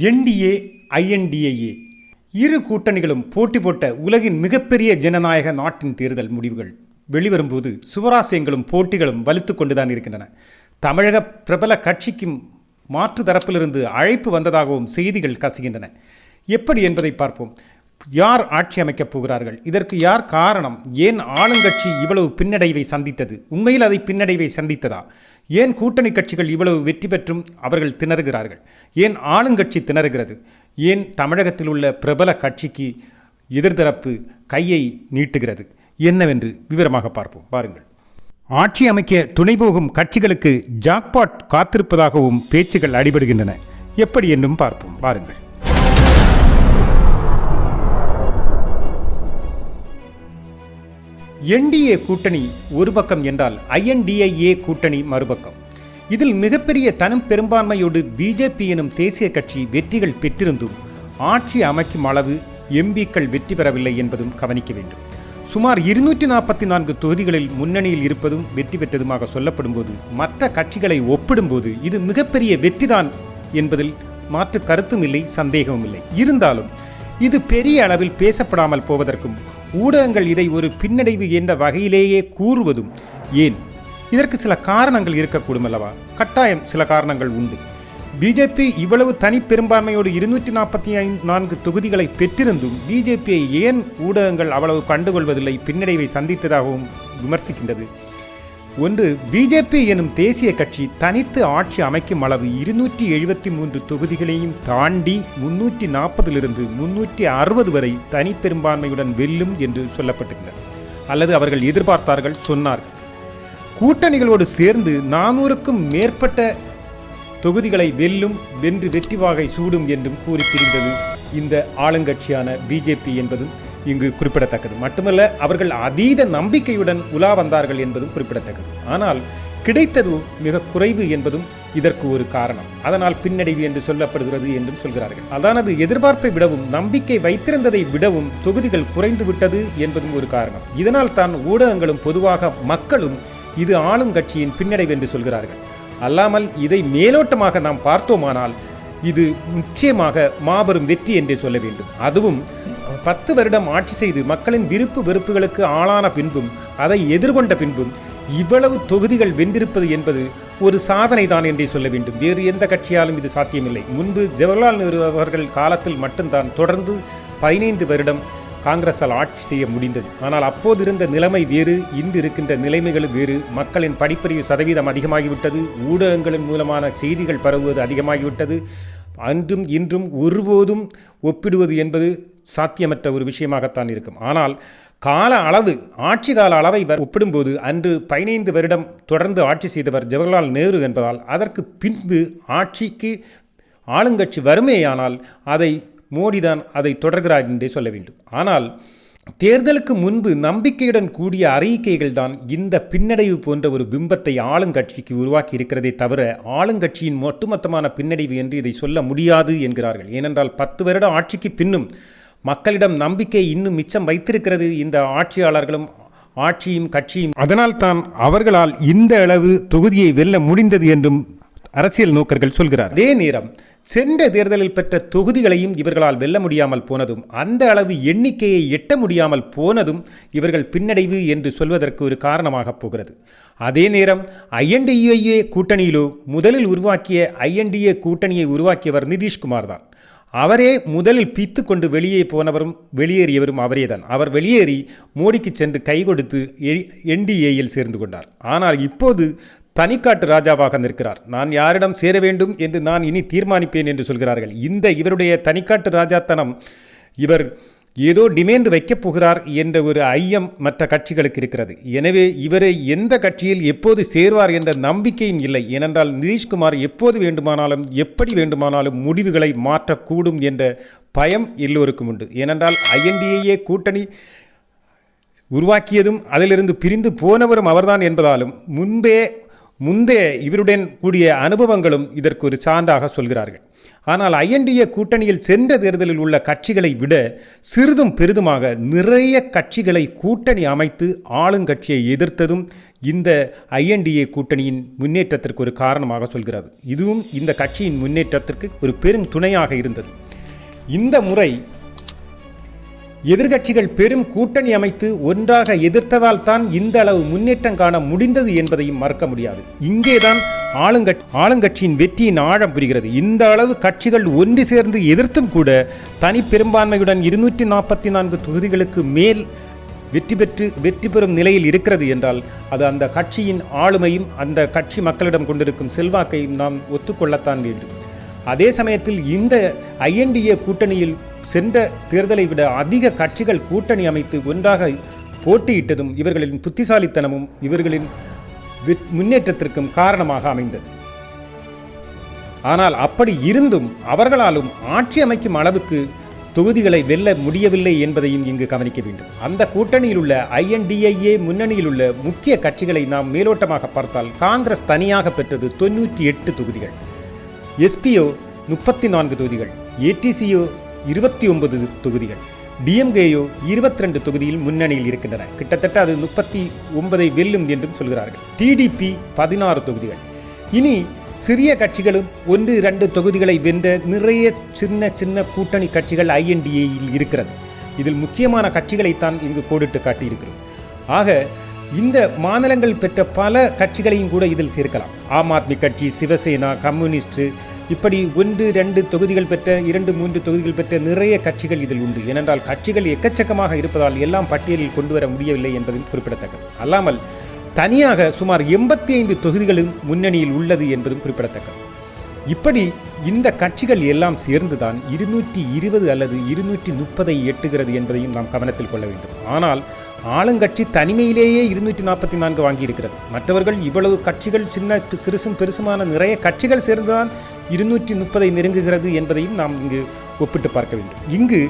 NDA INDIA இரு கூட்டணிகளும் போட்டி போட்ட உலகின் மிகப்பெரிய ஜனநாயக நாட்டின் தேர்தல் முடிவுகள். வெளிவரும்போது சுவராசியங்களும் போட்டிகளும் வலுத்து கொண்டுதான் இருக்கின்றன. தமிழக பிரபல கட்சிக்கும் மாற்று தரப்பிலிருந்து அழைப்பு வந்ததாகவும் செய்திகள் கசிகின்றன. எப்படி என்பதை பார்ப்போம். யார் ஆட்சி அமைக்கப் போகிறார்கள்? இதற்கு யார் காரணம்? ஏன் ஆளுங்கட்சி இவ்வளவு பின்னடைவை சந்தித்தது? உண்மையில் அதை பின்னடைவை சந்தித்ததா? ஏன் கூட்டணி கட்சிகள் இவ்வளவு வெற்றி பெற்றும் அவர்கள் திணறுகிறார்கள்? ஏன் ஆளுங்கட்சி திணறுகிறது? ஏன் தமிழகத்தில் உள்ள பிரபல கட்சிக்கு எதிர்தரப்பு கையை நீட்டுகிறது? என்னவென்று விவரமாக பார்ப்போம். பாருங்கள் ஆட்சி அமைக்க துணை போகும் கட்சிகளுக்கு ஜாக்பாட் காத்திருப்பதாகவும் பேச்சுகள் அடிபடுகின்றன. எப்படி என்னும் பார்ப்போம். பாருங்கள் என்டிஏ கூட்டணி ஒரு பக்கம் என்றால் ஐஎன்டிஐஏ கூட்டணி மறுபக்கம். இதில் மிகப்பெரிய தனம் பெரும்பான்மையோடு பிஜேபி எனும் தேசிய கட்சி வெற்றிகள் பெற்றிருந்தும் ஆட்சி அமைக்கும் அளவு எம்பிக்கள் வெற்றி பெறவில்லை என்பதும் கவனிக்க வேண்டும். சுமார் இருநூற்றி நாற்பத்தி நான்கு தொகுதிகளில் முன்னணியில் இருப்பதும் வெற்றி பெற்றதுமாக சொல்லப்படும்போது மற்ற கட்சிகளை ஒப்பிடும்போது இது மிகப்பெரிய வெற்றிதான் என்பதில் மாற்று கருத்தும் இல்லை சந்தேகமும் இல்லை. இருந்தாலும் இது பெரிய அளவில் பேசப்படாமல் போவதற்கும் ஊடகங்கள் இதை ஒரு பின்னடைவு என்ற வகையிலேயே கூறுவதும் ஏன்? இதற்கு சில காரணங்கள் இருக்கக்கூடும் அல்லவா? கட்டாயம் சில காரணங்கள் உண்டு. பிஜேபி இவ்வளவு தனி பெரும்பான்மையோடு இருநூற்றி நாற்பத்தி ஐந்து நான்கு தொகுதிகளை பெற்றிருந்தும் பிஜேபியை ஏன் ஊடகங்கள் அவ்வளவு கண்டுகொள்வதில்லை பின்னடைவை சந்தித்ததாகவும் விமர்சிக்கின்றது? ஒன்று பிஜேபி எனும் தேசிய கட்சி தனித்து ஆட்சி அமைக்கும் அளவு இருநூற்றி எழுபத்தி மூன்று தொகுதிகளையும் தாண்டி முன்னூற்றி நாற்பதிலிருந்து முன்னூற்றி அறுபது வரை தனி பெரும்பான்மையுடன் வெல்லும் என்று சொல்லப்பட்டிருந்தது அல்லது அவர்கள் எதிர்பார்த்தார்கள் சொன்னார்கள். கூட்டணிகளோடு சேர்ந்து நானூறுக்கும் மேற்பட்ட தொகுதிகளை வெல்லும் வென்று வெற்றி வாகை சூடும் என்றும் கூறி திரிந்தது இந்த ஆளுங்கட்சியான பிஜேபி என்பதும். இங்கு குறிப்பிடத்தக்கது. மட்டுமல்ல அவர்கள் அதீத நம்பிக்கையுடன் உலா வந்தார்கள் என்பதும் குறிப்பிடத்தக்கது. ஆனால் கிடைத்தது மிக குறைவு என்பதும் இதற்கு ஒரு காரணம். அதனால் பின்னடைவு என்று சொல்லப்படுகிறது என்றும் சொல்கிறார்கள். அதானது எதிர்பார்ப்பை விடவும் நம்பிக்கை வைத்திருந்ததை விடவும் தொகுதிகள் குறைந்து விட்டது என்பதும் ஒரு காரணம். இதனால் தான் ஊடகங்களும் பொதுவாக மக்களும் இது ஆளுங்கட்சியின் பின்னடைவு என்று சொல்கிறார்கள். அல்லாமல் இதை மேலோட்டமாக நாம் பார்த்தோமானால் இது நிச்சயமாக மாபெரும் வெற்றி என்றே சொல்ல வேண்டும். அதுவும் பத்து வருடம் ஆட்சி செய்து மக்களின் விருப்பு வெறுப்புகளுக்கு ஆளான பின்பும் அதை எதிர்கொண்ட பின்பும் இவ்வளவு தொகுதிகள் வென்றிருப்பது என்பது ஒரு சாதனை தான் என்றே சொல்ல வேண்டும். வேறு எந்த கட்சியாலும் இது சாத்தியமில்லை. முன்பு ஜவஹர்லால் நேரு அவர்கள் காலத்தில் மட்டும்தான் தொடர்ந்து பதினைந்து வருடம் காங்கிரஸால் ஆட்சி செய்ய முடிந்தது. ஆனால் அப்போதிருந்த நிலைமை வேறு இன்று இருக்கின்ற நிலைமைகள் வேறு. மக்களின் படிப்பறிவு சதவீதம் அதிகமாகிவிட்டது. ஊடகங்களின் மூலமான செய்திகள் பரவுவது அதிகமாகிவிட்டது. அன்றும் இன்றும் ஒருபோதும் ஒப்பிடுவது என்பது சாத்தியமற்ற ஒரு விஷயமாகத்தான் இருக்கும். ஆனால் கால அளவு ஆட்சி கால அளவை ஒப்பிடும்போது அன்று பதினைந்து வருடம் தொடர்ந்து ஆட்சி செய்தவர் ஜவஹர்லால் நேரு என்பதால் அதற்கு பின்பு ஆட்சிக்கு ஆளுங்கட்சி வறுமையானால் அதை மோடிதான் அதை தொடர்கிறார் என்றே சொல்ல வேண்டும். ஆனால் தேர்தலுக்கு முன்பு நம்பிக்கையுடன் கூடிய அறிக்கைகள் தான் இந்த பின்னடைவு போன்ற ஒரு பிம்பத்தை ஆளுங்கட்சிக்கு உருவாக்கி இருக்கிறதே தவிர ஆளுங்கட்சியின் ஒட்டுமொத்தமான பின்னடைவு என்று இதை சொல்ல முடியாது என்கிறார்கள். ஏனென்றால் பத்து வருட ஆட்சிக்கு பின்னும் மக்களிடம் நம்பிக்கை இன்னும் மிச்சம் வைத்திருக்கிறது இந்த ஆட்சியாளர்களும் ஆட்சியும் கட்சியும். அதனால் தான் அவர்களால் இந்த அளவு தொகுதியை வெல்ல முடிந்தது என்றும் அரசியல் நோக்கர்கள் சொல்கிறார் அதே நேரம் சென்ற தேர்தலில் பெற்ற தொகுதிகளையும் இவர்களால் வெல்ல முடியாமல் போனதும் அந்த அளவு எண்ணிக்கையை எட்ட முடியாமல் போனதும் இவர்கள் பின்னடைவு என்று சொல்வதற்கு ஒரு காரணமாக போகிறது. அதே நேரம் ஐஎன்டிஏ கூட்டணியிலோ முதலில் உருவாக்கிய ஐஎன்டிஏ கூட்டணியை உருவாக்கியவர் நிதிஷ்குமார் தான். அவரே முதலில் பீத்து கொண்டு வெளியே போனவரும் வெளியேறியவரும் அவரே தான் அவர் வெளியேறி மோடிக்கு சென்று கை கொடுத்து என்டிஏயில் சேர்ந்து கொண்டார். ஆனால் இப்போது தனிக்காட்டு ராஜாவாக நிற்கிறார். நான் யாரிடம் சேர வேண்டும் என்று நான் இனி தீர்மானிப்பேன் என்று சொல்கிறார்கள். இந்த இவருடைய தனிக்காட்டு ராஜாத்தனம் இவர் ஏதோ டிமேண்ட் வைக்கப் போகிறார் என்ற ஒரு ஐயம் மற்ற கட்சிகளுக்கு இருக்கிறது. எனவே இவரை எந்த கட்சியில் எப்போது சேர்வார் என்ற நம்பிக்கையும் இல்லை. ஏனென்றால் நிதிஷ்குமார் எப்போது வேண்டுமானாலும் எப்படி வேண்டுமானாலும் முடிவுகளை மாற்றக்கூடும் என்ற பயம் எல்லோருக்கும் உண்டு. ஏனென்றால் ஐஎன்டிஏ கூட்டணி உருவாக்கியதும் அதிலிருந்து பிரிந்து போனவரும் அவர்தான் என்பதாலும் முன்பே முந்தைய இவருடன் கூடிய அனுபவங்களும் இதற்கு ஒரு சான்றாக சொல்கிறார்கள். ஆனால் ஐஎன்டிஏ கூட்டணியில் சென்ற தேர்தலில் உள்ள கட்சிகளை விட சிறிதும் பெரிதுமாக நிறைய கட்சிகளை கூட்டணி அமைத்து ஆளுங்கட்சியை எதிர்த்ததும் இந்த ஐஎன்டிஏ கூட்டணியின் முன்னேற்றத்திற்கு ஒரு காரணமாக சொல்கிறது. இதுவும் இந்த கட்சியின் முன்னேற்றத்திற்கு ஒரு பெரும் துணையாக இருந்தது. இந்த முறை எதிர்கட்சிகள் பெரும் கூட்டணி அமைத்து ஒன்றாக எதிர்த்ததால் தான் இந்த அளவு முன்னேற்றம் காண முடிந்தது என்பதையும் மறக்க முடியாது. இங்கேதான் ஆளுங்கட்சி ஆளுங்கட்சியின் வெற்றியின் ஆழம் புரிகிறது. இந்த அளவு கட்சிகள் ஒன்று சேர்ந்து எதிர்த்தும் கூட தனி பெரும்பான்மையுடன் இருநூற்றி நாற்பத்தி நான்கு தொகுதிகளுக்கு மேல் வெற்றி பெற்று வெற்றி பெறும் நிலையில் இருக்கிறது என்றால் அது அந்த கட்சியின் ஆளுமையும் அந்த கட்சி மக்களிடம் கொண்டிருக்கும் செல்வாக்கையும் நாம் ஒத்துக்கொள்ளத்தான் வேண்டும். அதே சமயத்தில் இந்த ஐஎன்டிஏ கூட்டணியில் சென்ற தேர்தலை விட அதிக கட்சிகள் கூட்டணி அமைத்து ஒன்றாக போட்டியிட்டதும் இவர்களின் புத்திசாலித்தனமும் இவர்களின் முன்னேற்றத்திற்கும் காரணமாக அமைந்தது. ஆனால் அப்படி இருந்தும் அவர்களாலும் ஆட்சி அமைக்கும் அளவுக்கு தொகுதிகளை வெல்ல முடியவில்லை என்பதையும் இங்கு கவனிக்க வேண்டும். அந்த கூட்டணியில் உள்ள ஐஎன்டிஐஏ முன்னணியில் உள்ள முக்கிய கட்சிகளை நாம் மேலோட்டமாக பார்த்தால் காங்கிரஸ் தனியாக பெற்றது தொண்ணூற்றி எட்டு தொகுதிகள். எஸ்பிஓ முப்பத்தி நான்கு தொகுதிகள். ஏடிசிஓ இருபத்தி ஒன்பது தொகுதிகள். டிஎம்கேயோ இருபத்தி ரெண்டு தொகுதியில் முன்னணியில் இருக்கின்றன. கிட்டத்தட்ட அது முப்பத்தி ஒன்பதை வெல்லும் என்றும் சொல்கிறார்கள். டிடிபி பதினாறு தொகுதிகள். இனி சிறிய கட்சிகளும் ஒன்று இரண்டு தொகுதிகளை வென்ற நிறைய சின்ன சின்ன கூட்டணி கட்சிகள் ஐஎன்டிஏயில் இருக்கிறது. இதில் முக்கியமான கட்சிகளைத்தான் இங்கு கோடிட்டு காட்டியிருக்கிறோம். ஆக இந்த மாநிலங்கள் பெற்ற பல கட்சிகளையும் கூட இதில் சேர்க்கலாம். ஆம் ஆத்மி கட்சி சிவசேனா கம்யூனிஸ்ட் இப்படி ஒன்று ரெண்டு தொகுதிகள் பெற்ற இரண்டு மூன்று தொகுதிகள் பெற்ற நிறைய கட்சிகள் இதில் உண்டு. ஏனென்றால் கட்சிகள் எக்கச்சக்கமாக இருப்பதால் எல்லாம் பட்டியலில் கொண்டு வர முடியவில்லை என்பதும் குறிப்பிடத்தக்கது. அல்லாமல் தனியாக சுமார் எண்பத்தி ஐந்து தொகுதிகளும் முன்னணியில் உள்ளது என்பதும் குறிப்பிடத்தக்கது. இப்படி இந்த கட்சிகள் எல்லாம் சேர்ந்துதான் இருநூற்றி இருபது அல்லது இருநூற்றி முப்பதை எட்டுகிறது என்பதையும் நாம் கவனத்தில் கொள்ள வேண்டும். ஆனால் ஆளுங்கட்சி தனிமையிலேயே இருநூற்றி நாற்பத்தி நான்கு வாங்கியிருக்கிறது. மற்றவர்கள் இவ்வளவு கட்சிகள் சின்ன சிறுசும் பெருசுமான நிறைய கட்சிகள் சேர்ந்துதான் இருநூற்றி முப்பதை நெருங்குகிறது என்பதையும் நாம் இங்கு ஒப்பிட்டு பார்க்க வேண்டும். இங்கு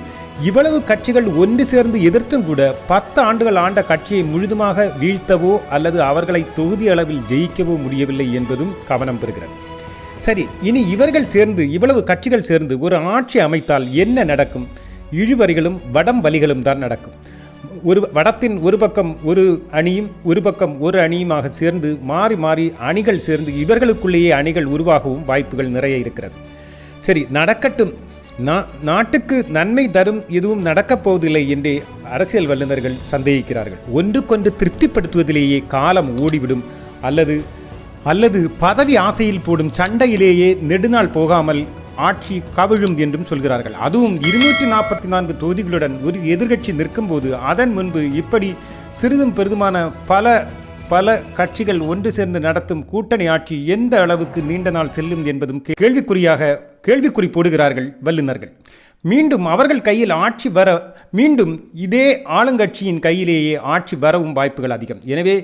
இவ்வளவு கட்சிகள் ஒன்று சேர்ந்து எதிர்த்தும் கூட பத்து ஆண்டுகள் ஆண்ட கட்சியை முழுதுமாக வீழ்த்தவோ அல்லது அவர்களை தொகுதி அளவில் ஜெயிக்கவோ முடியவில்லை என்பதும் கவனம் பெறுகிறது. சரி இனி இவர்கள் சேர்ந்து இவ்வளவு கட்சிகள் சேர்ந்து ஒரு ஆட்சி அமைத்தால் என்ன நடக்கும்? இழுவரிகளும் வடம் வலிகளும் தான் நடக்கும். ஒரு வடத்தின் ஒரு பக்கம் ஒரு அணியும் ஒரு பக்கம் ஒரு அணியுமாக சேர்ந்து மாறி மாறி அணிகள் சேர்ந்து இவர்களுக்குள்ளேயே அணிகள் உருவாகவும் வாய்ப்புகள் நிறைய இருக்கிறது. சரி நடக்கட்டும். நா- நாட்டுக்கு நன்மை தரும் எதுவும் நடக்கப் போவதில்லை என்றே அரசியல் வல்லுநர்கள் சந்தேகிக்கிறார்கள். ஒன்றுக்கொன்று திருப்திப்படுத்துவதிலேயே காலம் ஓடிவிடும். அல்லது அல்லது பதவி ஆசையில் போடும் சண்டையிலேயே நெடுநாள் போகாமல் ஆட்சி கவிழும் என்றும் சொல்கிறார்கள். அதுவும் இருநூற்றி நாற்பத்தி நான்கு தொகுதிகளுடன் ஒரு எதிர்கட்சி நிற்கும்போது அதன் முன்பு இப்படி சிறிதும் பெரிதுமான பல பல கட்சிகள் ஒன்று சேர்ந்து நடத்தும் கூட்டணி ஆட்சி எந்த அளவுக்கு நீண்ட நாள் செல்லும் என்பதும் கேள்விக்குறியாக கேள்விக்குறி போடுகிறார்கள் வல்லுநர்கள். மீண்டும் அவர்கள் கையில் ஆட்சி வர மீண்டும் இதே ஆளுங்கட்சியின் கையிலேயே ஆட்சி வரவும் வாய்ப்புகள் அதிகம். எனவே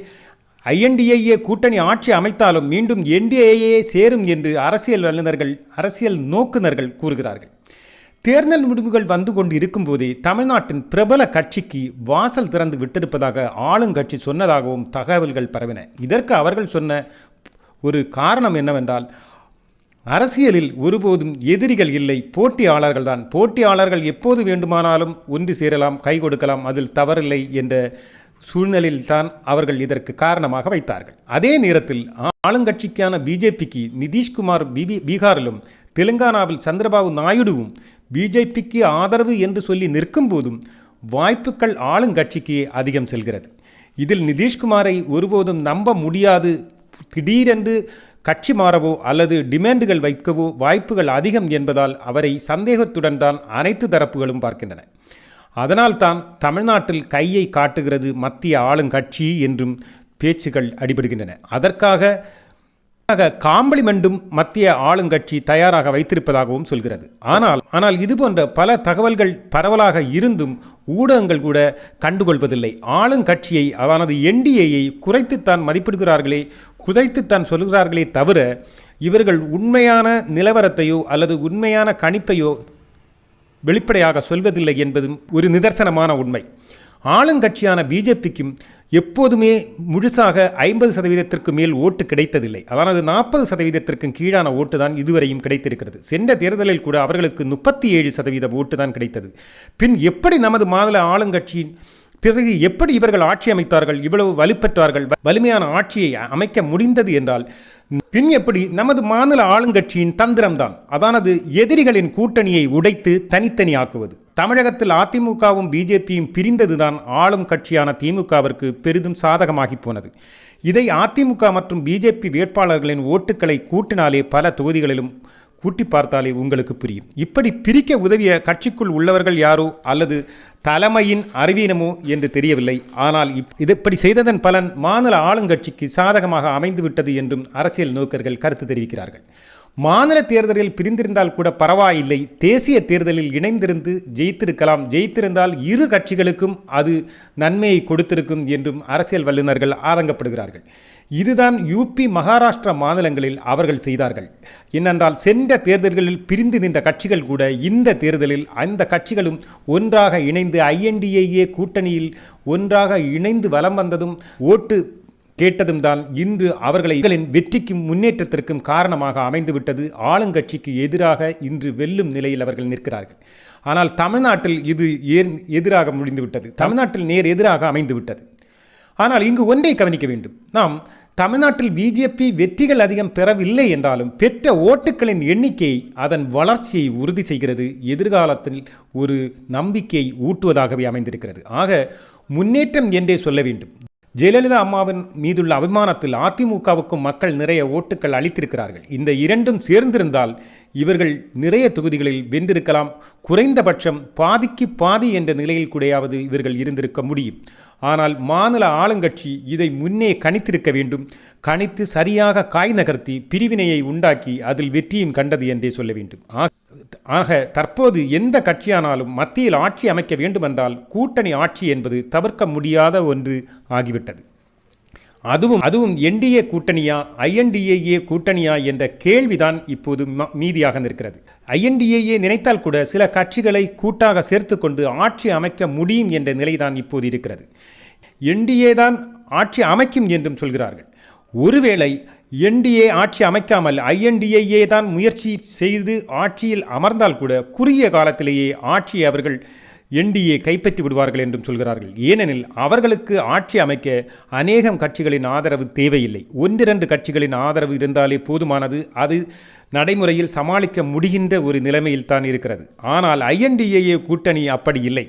ஐஎன்டிஏஏ கூட்டணி ஆட்சி அமைத்தாலும் மீண்டும் என்டிஏஏ சேரும் என்று அரசியல் வல்லுநர்கள் அரசியல் நோக்குனர்கள் கூறுகிறார்கள். தேர்தல் முடிவுகள் வந்து கொண்டு இருக்கும்போதே தமிழ்நாட்டின் பிரபல கட்சிக்கு வாசல் திறந்து விட்டிருப்பதாக ஆளுங்கட்சி சொன்னதாகவும் தகவல்கள் பரவின. இதற்கு அவர்கள் சொன்ன ஒரு காரணம் என்னவென்றால் அரசியலில் ஒருபோதும் எதிரிகள் இல்லை. போட்டியாளர்கள் தான். போட்டியாளர்கள் எப்போது வேண்டுமானாலும் ஒன்று சேரலாம் கை கொடுக்கலாம் அதில் தவறில்லை என்ற சூழ்நிலையில்தான் அவர்கள் இதற்கு காரணமாக வைத்தார்கள். அதே நேரத்தில் ஆளுங்கட்சிக்கான பிஜேபிக்கு நிதிஷ்குமார் பிபி பீகாரிலும் தெலுங்கானாவில் சந்திரபாபு நாயுடுவும் பிஜேபிக்கு ஆதரவு என்று சொல்லி நிற்கும் போதும் வாய்ப்புகள் ஆளுங்கட்சிக்கு அதிகம் செல்கிறது. இதில் நிதிஷ்குமாரை ஒருபோதும் நம்ப முடியாது. திடீரென்று கட்சி மாறவோ அல்லது டிமாண்டுகள் வைக்கவோ வாய்ப்புகள் அதிகம் என்பதால் அவரை சந்தேகத்துடன் தான் அனைத்து தரப்புகளும் பார்க்கின்றன. அதனால்தான் தமிழ்நாட்டில் கையை காட்டுகிறது மத்திய ஆளுங்கட்சி என்றும் பேச்சுகள் அடிபடுகின்றன. அதற்காக காம்ப்ளிமெண்டும் மத்திய ஆளுங்கட்சி தயாராக வைத்திருப்பதாகவும் சொல்கிறது. ஆனால் ஆனால் இது போன்ற பல தகவல்கள் பரவலாக இருந்தும் ஊடகங்கள் கூட கண்டுகொள்வதில்லை. ஆளுங்கட்சியை அதானது என்டிஏயை குறைத்துத்தான் மதிப்பிடுகிறார்களே குதைத்துத்தான் சொல்கிறார்களே தவிர இவர்கள் உண்மையான நிலவரத்தையோ அல்லது உண்மையான கணிப்பையோ வெளிப்படையாக சொல்வதில்லை என்பதும் ஒரு நிதர்சனமான உண்மை. ஆளுங்கட்சியான பிஜேபிக்கும் எப்போதுமே முழுசாக ஐம்பது சதவீதத்திற்கு மேல் ஓட்டு கிடைத்ததில்லை. அதாவது நாற்பது சதவீதத்திற்கும் கீழான ஓட்டு தான் இதுவரையும் கிடைத்திருக்கிறது. சென்ற தேர்தலில் கூட அவர்களுக்கு முப்பத்தி ஏழு சதவீத ஓட்டு தான் கிடைத்தது. பின் எப்படி நமது மாநில ஆளுங்கட்சியின் பிறகு எப்படி இவர்கள் ஆட்சி அமைத்தார்கள் இவ்வளவு வலுப்பெற்றார்கள் வலிமையான ஆட்சியை அமைக்க முடிந்தது என்றால் பின் எப்படி நமது மாநில ஆளுங்கட்சியின் தந்திரம்தான் அதானது எதிரிகளின் கூட்டணியை உடைத்து தனித்தனி ஆக்குவது. தமிழகத்தில் அதிமுகவும் பிஜேபியும் பிரிந்ததுதான் ஆளும் கட்சியான திமுகவிற்கு பெரிதும் சாதகமாகி போனது. இதை அதிமுக மற்றும் பிஜேபி வேட்பாளர்களின் ஓட்டுக்களை கூட்டினாலே பல தொகுதிகளிலும் கூட்டி பார்த்தாலே உங்களுக்கு புரியும். இப்படி பிரிக்க உதவிய கட்சிக்குள் உள்ளவர்கள் யாரோ அல்லது தலைமையின் அறிவீனமோ என்று தெரியவில்லை. ஆனால் இது இப்படி செய்ததன் பலன் மாநில ஆளுங்கட்சிக்கு சாதகமாக அமைந்துவிட்டது என்றும் அரசியல் நோக்கர்கள் கருத்து தெரிவிக்கிறார்கள். மாநில தேர்தலில் பிரிந்திருந்தால் கூட பரவாயில்லை. தேசிய தேர்தலில் இணைந்திருந்து ஜெயித்திருக்கலாம். ஜெயித்திருந்தால் இரு கட்சிகளுக்கும் அது நன்மையை கொடுத்திருக்கும் என்றும் அரசியல் வல்லுநர்கள் ஆதங்கப்படுகிறார்கள். இதுதான் யூபி மகாராஷ்டிரா மாநிலங்களில் அவர்கள் செய்தார்கள். ஏனென்றால் சென்ற தேர்தல்களில் பிரிந்து நின்ற கட்சிகள் கூட இந்த தேர்தலில் அந்த கட்சிகளும் ஒன்றாக இணைந்து ஐஎன்டிஏஏ கூட்டணியில் ஒன்றாக இணைந்து வலம் வந்ததும் ஓட்டு கேட்டதும் தான் இன்று அவர்களை இவர்களின் வெற்றிக்கும் முன்னேற்றத்திற்கும் காரணமாக அமைந்துவிட்டது. ஆளுங்கட்சிக்கு எதிராக இன்று வெல்லும் நிலையில் அவர்கள் நிற்கிறார்கள். ஆனால் தமிழ்நாட்டில் இது ஏர் எதிராக முடிந்துவிட்டது? தமிழ்நாட்டில் நேர் எதிராக அமைந்துவிட்டது. ஆனால் இங்கு ஒன்றை கவனிக்க வேண்டும். நாம் தமிழ்நாட்டில் பிஜேபி வெற்றிகள் அதிகம் பெறவில்லை என்றாலும் பெற்ற ஓட்டுகளின் எண்ணிக்கை அதன் வளர்ச்சியை உறுதி செய்கிறது. எதிர்காலத்தில் ஒரு நம்பிக்கையை ஊட்டுவதாகவே அமைந்திருக்கிறது. ஆக முன்னேற்றம் என்றே சொல்ல வேண்டும். ஜெயலலிதா அம்மாவின் மீதுள்ள அபிமானத்தில் அதிமுகவுக்கும் மக்கள் நிறைய ஓட்டுக்கள் அளித்திருக்கிறார்கள். இந்த இரண்டும் சேர்ந்திருந்தால் இவர்கள் நிறைய தொகுதிகளில் வென்றிருக்கலாம். குறைந்தபட்சம் பாதிக்கு பாதி என்ற நிலையில் கூடயாவது இவர்கள் இருந்திருக்க முடியும். ஆனால் மாநில ஆளுங்கட்சி இதை முன்னே கணித்திருக்க வேண்டும். கணித்து சரியாக காய் நகர்த்தி பிரிவினையை உண்டாக்கி அதில் வெற்றியும் கண்டது என்றே சொல்ல வேண்டும். ஆ- ஆக தற்போது எந்த கட்சியானாலும் மத்தியில் ஆட்சி அமைக்க வேண்டுமென்றால் கூட்டணி ஆட்சி என்பது தவிர்க்க முடியாத ஒன்று ஆகிவிட்டது. அதுவும் அதுவும் என்டிஏ கூட்டணியா ஐஎன்டிஏஏ கூட்டணியா என்ற கேள்விதான் இப்போது ம- மீதியாக நிற்கிறது. ஐஎன்டிஏஏ நினைத்தால் கூட சில கட்சிகளை கூட்டாக சேர்த்துக்கொண்டு ஆட்சி அமைக்க முடியும் என்ற நிலைதான் இப்போது இருக்கிறது. என்டிஏ தான் ஆட்சி அமைக்கும் என்றும் சொல்கிறார்கள். ஒருவேளை என்டிஏ ஆட்சி அமைக்காமல் ஐஎன்டிஏஏ தான் முயற்சி செய்து ஆட்சியில் அமர்ந்தால் கூட குறுகிய காலத்திலேயே ஆட்சியை அவர்கள் என்டிஏ கைப்பற்றி விடுவார்கள் என்றும் சொல்கிறார்கள். ஏனெனில் அவர்களுக்கு ஆட்சி அமைக்க அநேகம் கட்சிகளின் ஆதரவு தேவையில்லை. ஒன்றிரண்டு கட்சிகளின் ஆதரவு இருந்தாலே போதுமானது. அது நடைமுறையில் சமாளிக்க முடிகின்ற ஒரு நிலைமையில் தான் இருக்கிறது. ஆனால் ஐஎன்டிஏஏ கூட்டணி அப்படி இல்லை.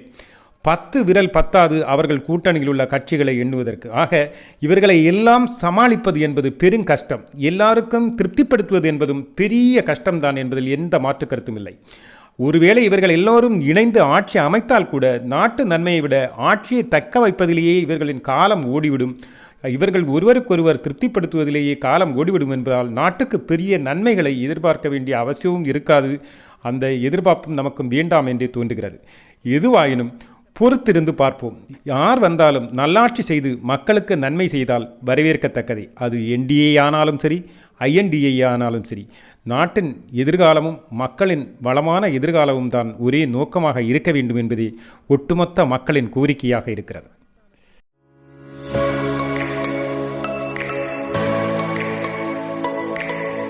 பத்து விரல் பத்தாது அவர்கள் கூட்டணியில் உள்ள கட்சிகளை எண்ணுவதற்கு. ஆக இவர்களை எல்லாம் சமாளிப்பது என்பது பெரும் கஷ்டம். எல்லாருக்கும் திருப்திப்படுத்துவது என்பதும் பெரிய கஷ்டம்தான் என்பதில் எந்த மாற்று கருத்தும் இல்லை. ஒருவேளை இவர்கள் எல்லோரும் இணைந்து ஆட்சி அமைத்தால் கூட நாட்டு நன்மையை விட ஆட்சியை தக்க வைப்பதிலேயே இவர்களின் காலம் ஓடிவிடும். இவர்கள் ஒருவருக்கொருவர் திருப்திப்படுத்துவதிலேயே காலம் ஓடிவிடும் என்பதால் நாட்டுக்கு பெரிய நன்மைகளை எதிர்பார்க்க வேண்டிய அவசியமும் இருக்காது. அந்த எதிர்பார்ப்பும் நமக்கும் வேண்டாம் என்றே தோன்றுகிறது. எதுவாயினும் பொறுத்திருந்து பார்ப்போம். யார் வந்தாலும் நல்லாட்சி செய்து மக்களுக்கு நன்மை செய்தால் வரவேற்கத்தக்கதே. அது என்டிஏ ஆனாலும் சரி ஐஎன்டிஏ ஆனாலும் சரி. நாட்டின் எதிர்காலமும் மக்களின் வளமான எதிர்காலமும் தான் ஒரே நோக்கமாக இருக்க வேண்டும் என்பதே ஒட்டுமொத்த மக்களின் கோரிக்கையாக இருக்கிறது.